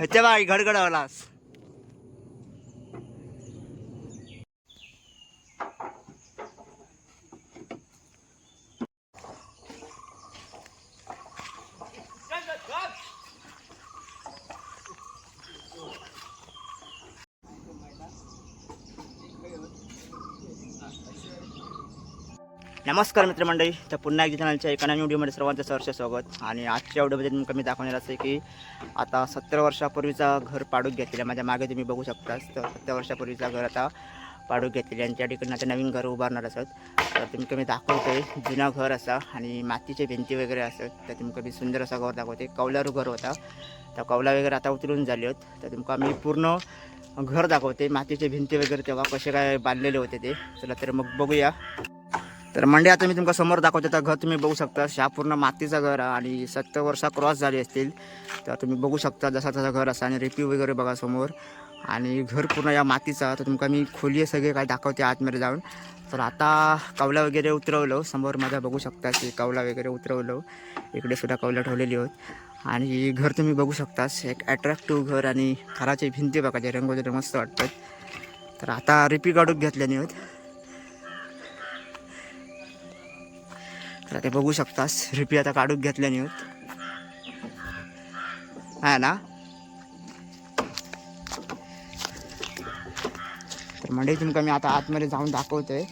ह्याच्या बाई घडघडवलास नमस्कार मित्रमंडळी तर पुन्हा एकदा चॅनलच्या एका नवीन व्हिडिओमध्ये सर्वांचं सहर्ष स्वागत. आणि आजच्या व्हिडिओमध्ये तुम्ही मी दाखवणार असं आहे की आता सत्तर वर्षापूर्वीचा घर पाडूक घेतलेलं आहे माझ्या मागे तुम्ही बघू शकताच तर सत्तर वर्षापूर्वीचा घर आता पाडूक घेतलेले आणि त्या ठिकाणी आता नवीन घर उभारणार असत. तर तुमकं मी दाखवतोय जुनं घर असा आणि मातीचे भिंती वगैरे असत तर तुमकं मी सुंदर असं घर दाखवते. कौलारू घर होता. तर कौला वगैरे आता उतरून झाले होत तर तुमका मी पूर्ण घर दाखवते मातीचे भिंती वगैरे तेव्हा कसे काय बांधलेले होते ते. चला तर मग बघूया. तर मंडे आता मी तुमका समोर दाखवते. तर घर तुम्ही बघू शकता. हा पूर्ण मातीचं घर आणि सत्तर वर्षा क्रॉस झाली असतील. तर तुम्ही बघू शकता जसा तसा घर असा आणि रेपी वगैरे बघा समोर. आणि घर पूर्ण या मातीचा. तर तुमका मी खोली सगळे काय दाखवते आतमध्ये जाऊन. तर आता कवला वगैरे उतरवलं. समोर माझा बघू शकता की कवला वगैरे उतरवलं. इकडे सुद्धा कवला ठेवलेली होत आणि घर तुम्ही बघू शकतास एक अट्रॅक्टिव्ह घर आणि घराची भिंती बघा. जे रंग मस्त वाटतात. तर आता रिपी काढून घेतल्याने होत तर ते बघू शकतास रिपी आता काढून घेतल्या होत. हा ना? तर म्हणजे तुमका मी आता आतमध्ये जाऊन दाखवतोय.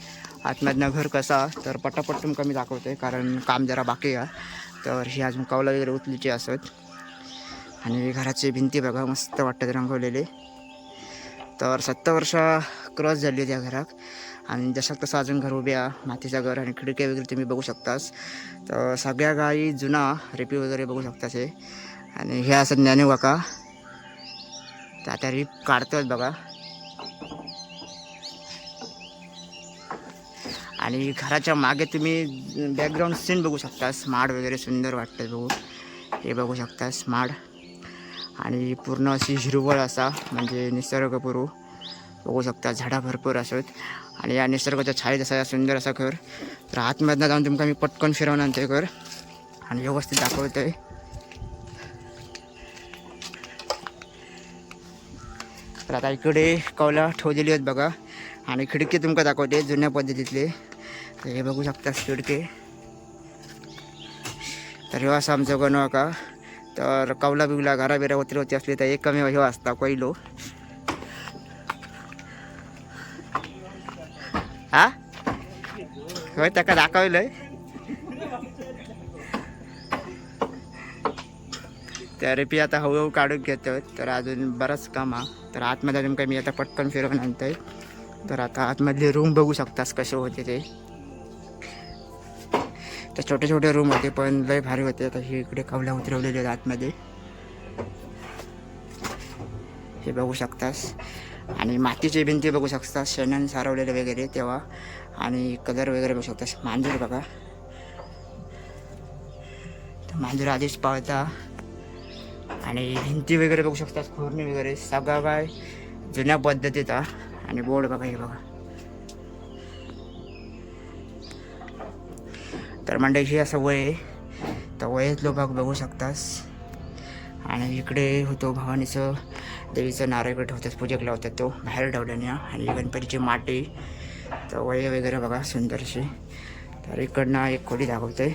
आतमधनं घर कसा तर पटापट तुमका मी दाखवतोय कारण काम जरा बाकी आहे. तर ही अजून कवला वगैरे उचलीची असत. आणि घराची भिंती बघा मस्त वाटतात रंगवलेले. तर सत्तर वर्ष क्रॉस झाली त्या घरात. आणि जसं तसं अजून घर उभ्या मातीचं घर आणि खिडक्या वगैरे तुम्ही बघू शकतास. तर सगळ्या गाई जुना रिपी वगैरे बघू शकतास हे. आणि हे असं ज्ञानू काका. तर आता रिप काढतोय बघा. आणि घराच्या मागे तुम्ही बॅकग्राऊंड सीन बघू शकतास. माड वगैरे सुंदर वाटतं बघू. हे बघू शकतास माड. आणि पूर्ण अशी हिरवळ असा म्हणजे निसर्गपूर्व बघू शकता झाडा भरपूर असत आणि या निसर्गाच्या छायेत असा सुंदर असा घर. तर आतमधनं जाऊन तुमका मी पटकन फिरवून आणतोय घर. आणि व्यवस्थित दाखवतोय. तर आता इकडे कौला ठेवलेली आहेत बघा. आणि खिडकी तुमका दाखवते जुन्या पद्धतीतले. तर हे बघू शकता खिडकी. तर ह्यो असा आमचं गणू का? तर कौला बिवला घरा बिरा वत्री होती असली तर एक कमी ह्यो असता पहिलो हा होय त्याका दाखवलंय तर रेपी आता हळूहळू काढून घेतो तर अजून बरंच काम हा तर आतमध्ये अजून काही मी आता पटकन फिरवून आणतोय तर आता आतमधले रूम बघू शकतास कसे होते ते तर छोटे छोटे रूम होते पण लय भारी होते आता हे इकडे कवल्या उतरवलेले आहेत आतमध्ये हे बघू शकतास आणि मातीची भिंती बघू शकता शेणाने सारवलेले वगैरे तेव्हा. आणि कलर वगैरे बघू शकता मांजूर बघा. तर मांजूर आधीच पाळता आणि भिंती वगैरे बघू शकता खोरणी वगैरे. सगळं काय जुन्या पद्धतीत आणि बोर्ड बघा हे बघा. तर म्हणजे ही असं वय आहे. तर वयातलो भाग बघू शकतास. आणि इकडे होतो भवानीचं देवीचं नारळ ठेवतात पूजेक लावतात तो. बाहेर ठेवल्याने आणि गणपतीची माटी. तर वय वगैरे बघा सुंदरशी. तर इकडनं एक खोली दाखवते.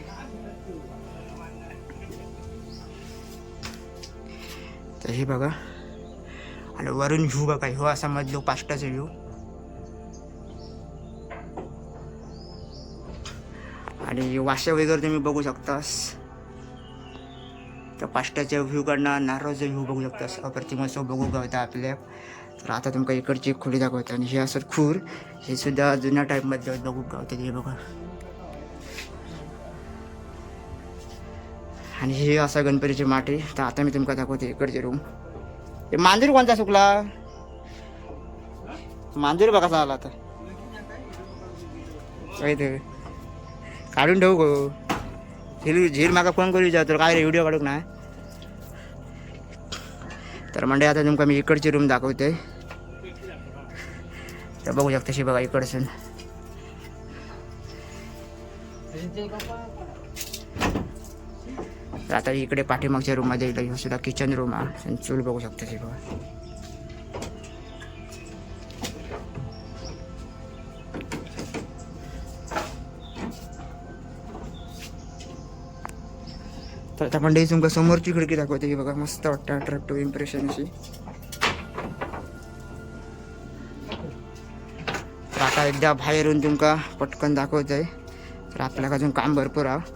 तर हे बघा. आणि वरून व्ह्यू बघा ह्यो असा मधलो पास्टाचा व्ह्यू आणि वाशा वगैरे तुम्ही बघू शकतास. तर पाष्टाच्या व्ह्यूकडनं नारळाचा व्ह्यू बघू शकतास अप्रतिम असं बघू गावता आपल्या तर आता तुमका इकडची खोली दाखवते. आणि हे असं खूर हे सुद्धा जुन्या टाईपमध्ये बघू गावते हे बघा. आणि हे असं गणपतीची माटी. तर आता मी तुमका दाखवते इकडचे रूम हे मांजूर कोणता सुकला? मांजूर बघा कसा आला आता काढून ठेवू गो. झील झील माका फोन करू विचारतो? काय रे व्हिडिओ काढूक नाही? तर म्हणजे आता तुमका मी इकडची रूम दाखवते. तर बघू शकता तशी बघा इकडचं तर आता इकडे पाठीमागच्या रूममध्ये सुद्धा किचन रूम आहे. चूल बघू शकता हे बघा. तर आता मंडळी तुमका समोरची खिडकी दाखवते की बघा मस्त वाटतं अट्रॅक्टिव्ह इम्प्रेशन अशी. तर आता एकदा बाहेरून तुमका पटकन दाखवत तर आपल्याला अजून काम भरपूर आहे.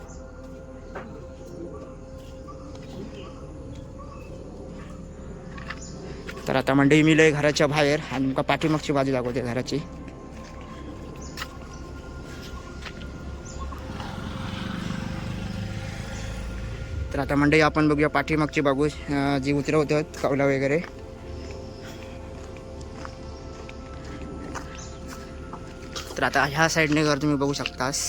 तर आता मंडळी मी लय घराच्या बाहेर आणि तुमका पाठीमागची बाजू दाखवते घराची. तर आता मंडळी आपण बघूया पाठीमागची बाजू जी जी उतरवतात कावला वगैरे. तर आता ह्या साईडने घर तुम्ही बघू शकतास.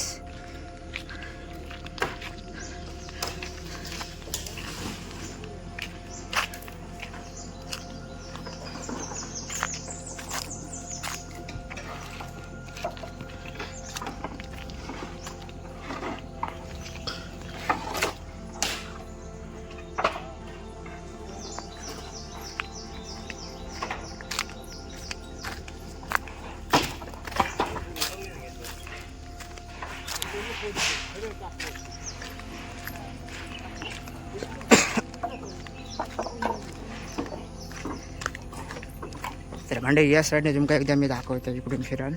म्हणजे या साईडने तुमका एकदा मी दाखवतो इकडून फिराल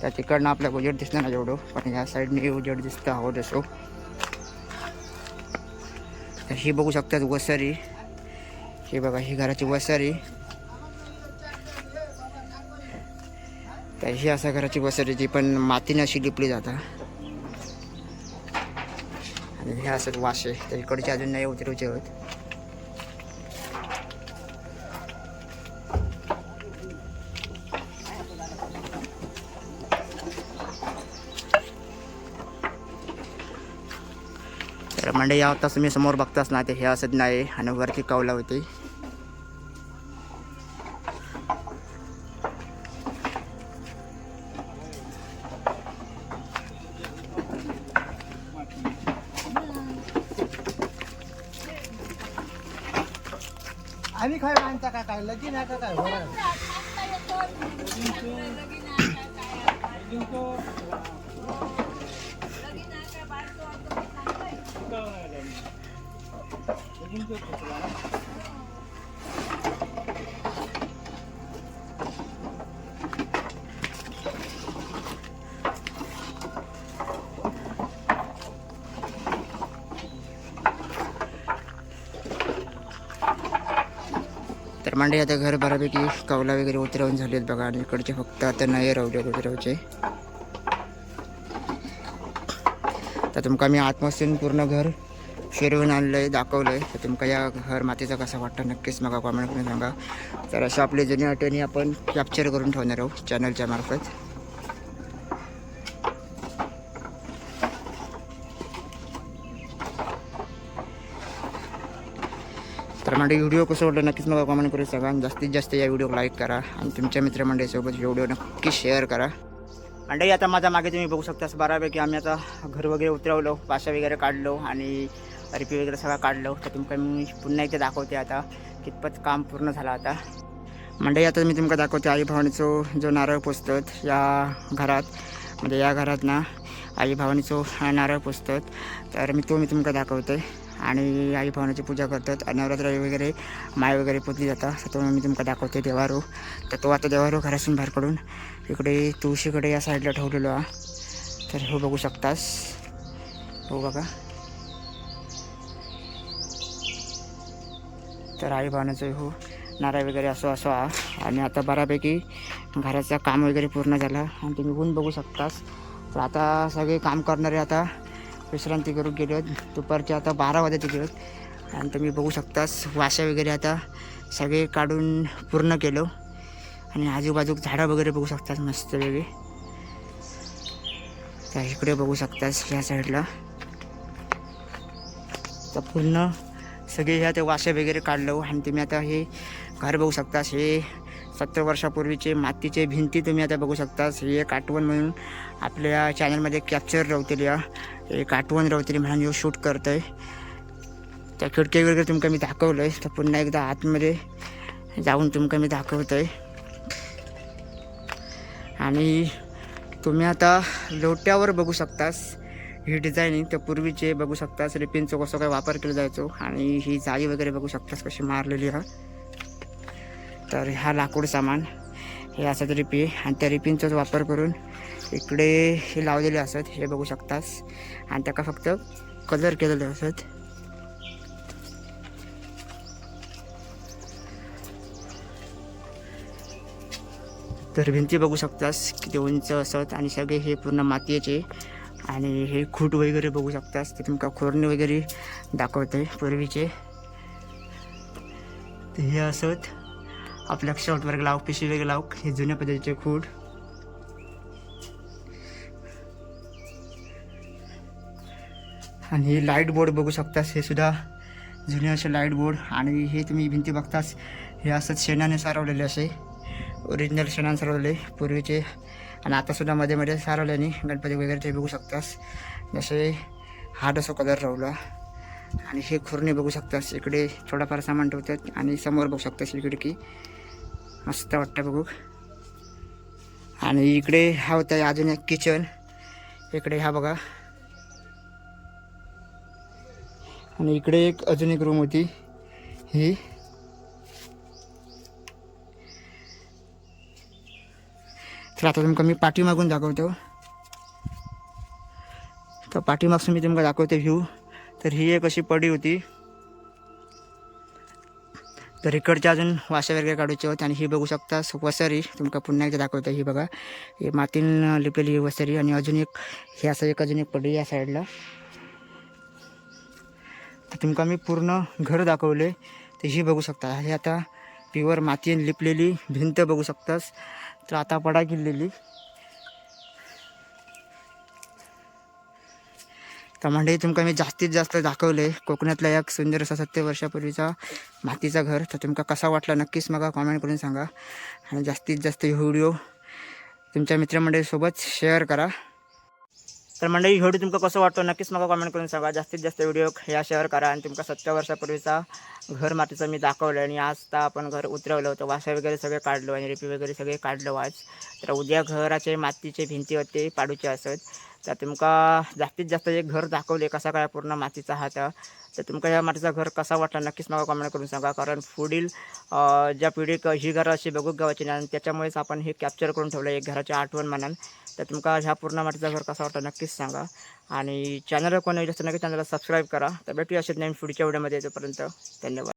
त्या तिकडनं आपल्या उजेड दिसणार ना जेवढं पण या साईडने उजेड दिसतं हवं तसो तर ही बघू शकतात वसारी. ही बघा ही घराची वसारी. तर ही असा घराची वसारी जी पण मातीने अशी लिपली जाता. आणि हे असत वाशे तर इकडचे अजून नाही उतरूचे होत म्हणजे या आता तुम्ही समोर बघताच ना ते हे असत नाही आणि वरती कवला होती. आणि काय मानता का काय? लगीन आहे का काय? तर मांडे आता घर बऱ्यापैकी कवला वगैरे उतरवून झालेत बघा. आणि इकडचे फक्त आता नाही रावले उतरवचे तर तुमका मी आतपासून पूर्ण घर फिरवून आणलं आहे दाखवलं आहे तर तुमका या घर मातीचं कसं वाटतं नक्कीच मला कॉमेंट करून सांगा. तर अशा आपली जुनी आठवणी आपण कॅप्चर करून ठेवणार आहोत चॅनलच्या मार्फत. तर म्हणजे व्हिडिओ कसं वाटलं नक्कीच मला कॉमेंट करून सांगा. आणि जास्तीत जास्त या व्हिडिओ लाईक करा. आणि तुमच्या मित्रमंडळीसोबत व्हिडिओ नक्की शेअर करा. आणि आता माझ्या मागे तुम्ही बघू शकता असं आम्ही आता घर वगैरे उतरवलो पाशा वगैरे काढलो आणि रिपी वगैरे सगळं काढलं तर तुमका मी पुन्हा एकदा दाखवते आता. कितपत काम पूर्ण झालं आता. मंडळी आता मी तुमका दाखवते आई भावानीचो जो नारळ पुसतात या घरात. म्हणजे या घरात ना आई भावानीचो नारळ पुसतात. तर मी तो मी तुमका दाखवते. आणि आई भावनाची पूजा करतात. आणि नवरात्र वगैरे माय वगैरे पुजली जातात तर तो मी तुमका दाखवते देवारो. तर तो आता देवारो घरातून बाहेर काढून इकडे तुळशीकडे या साईडला ठेवलेलो हा तर हो बघू शकतास. हो बघा. तर आई भावनाचं हो. नारळ वगैरे असो असो आणि आता बऱ्यापैकी घराचं काम वगैरे पूर्ण झालं आणि तुम्ही ऊन बघू शकतास. तर आता सगळे काम करणारे आता विश्रांती करून गेले दुपारचे आता बारा वाजेत गेले आहेत. आणि तुम्ही बघू शकतास वाशा वगैरे आता सगळे काढून पूर्ण केलो. आणि आजूबाजूक झाडं वगैरे बघू शकतात मस्त वेगळे तर इकडे बघू शकतास ह्या साईडला तर पूर्ण सगळे ह्या ते वासे वगैरे काढलो आणि तुम्ही आता हे घर बघू शकतास. हे सत्तर वर्षापूर्वीचे मातीचे भिंती तुम्ही आता बघू शकता हे एक आठवण म्हणून आपल्या चॅनलमध्ये कॅप्चर रवतेली एक आठवण रवतेली म्हणून ह्यो शूट करतोय. त्या खिडकी वगैरे तुमका मी दाखवलंय. तर पुन्हा एकदा आतमध्ये जाऊन तुमका मी दाखवतोय. आणि तुम्ही आता लोट्यावर बघू शकतास. ही डिझायनिंग त्या पूर्वीचे बघू शकतास रिपिनचं कसं काय वापर केला जायचो आणि ही जाळी वगैरे बघू शकतास कशी मारलेली हा. तर हा लाकूड सामान हे असत रिपी आणि त्या रिपिनचाच वापर करून इकडे हे लावलेले असत हे बघू शकतास. आणि त्याका फक्त कलर केलेले असत. तर भिंती बघू शकतास किती उंच असत आणि सगळे हे पूर्ण मातीचे आणि हे खूट वगैरे बघू शकतास ते तुमका खोरणे वगैरे दाखवते पूर्वीचे. तर हे असत आपल्या शॉर्ट वर्ग लावक पिशवी वगैरे लाव हे जुन्या पद्धतीचे खूट. आणि हे लाइट बोर्ड बघू शकतास हे सुद्धा जुने असे लाइट बोर्ड. आणि हे तुम्ही भिंती बघतास हे असत शेणाने सारवलेले असे. ओरिजिनल शेणाने सारवलेले पूर्वीचे. आणि आतासुद्धा मध्ये मध्ये सारवल्याने गणपती वगैरे ते बघू शकतास. जसे हा डसो कलर रावला आणि हे खुर्णे बघू शकतास. इकडे थोडाफार सामान ठेवतात आणि समोर बघू शकतास इकडे. की मस्त वाटतं बघू. आणि इकडे हा होता अजून एक किचन इकडे हा बघा. आणि इकडे एक अजून एक रूम होती. ही तर आता तुमका मी पाठीमागून दाखवतो. तर पाठीमागसून मी तुमका दाखवते व्ह्यू तर ही एक अशी पडी होती. तर इकडच्या अजून वाशा वगैरे काढूचे होते आणि ही बघू शकता वसरी. तुमका पुन्हा एकदा दाखवतो ही बघा. ही मातीन लिपलेली ही वसरी आणि अजून एक हे असं एक अजून एक पडी या साईडला तर तुमका मी पूर्ण घर दाखवले. तर ही बघू शकता. हे आता प्युअर मातीन लिपलेली भिंत बघू शकतास. तर आता पडा गेलेली. तर म्हणजे तुमका मी जास्तीत जास्त दाखवले कोकणातला एक सुंदर असा सत्तर वर्षापूर्वीचा मातीचा घर. तर तुमका कसा वाटला नक्कीच मला कॉमेंट करून सांगा. आणि जास्तीत जास्त व्हिडिओ तुमच्या मित्रमंडळीसोबत शेअर करा. तर मंडळी व्हिडिओ तुमका कसं वाटतं नक्कीच मला कमेंट करून सांगा. जास्तीत जास्त व्हिडिओ ह्या शेअर करा आणि तुमका सत्तर वर्षापूर्वीचा घर मातीचं मी दाखवलं आणि आज तर आपण घर उतरवलं होतं. वाशा वगैरे सगळे काढलो आणि रिपी वगैरे सगळे काढलो आज. तर उद्या घराचे मातीचे भिंती होते पाडूचे असत. तर तुमका जास्तीत जास्त एक घर दाखवले कसा काय पूर्ण मातीचा हात तर. तुमका ह्या मातीचा घर कसा वाटला नक्कीच मला कमेंट करून सांगा. कारण पुढील ज्या पिढीक ही घरं अशी बघू गावाची नाही आणि त्याच्यामुळेच आपण हे कॅप्चर करून ठेवलं एक घराची आठवण म्हणाल तर तुमका ह्या पूर्ण मातीचा घर कसा वाटतो नक्कीच सांगा. आणि चॅनलवर कोणी येईल असं नक्की चॅनलला सबस्क्राईब करा. तर भेटूया असेच नवीन पुढच्या व्हिडिओमध्ये येतोपर्यंत धन्यवाद.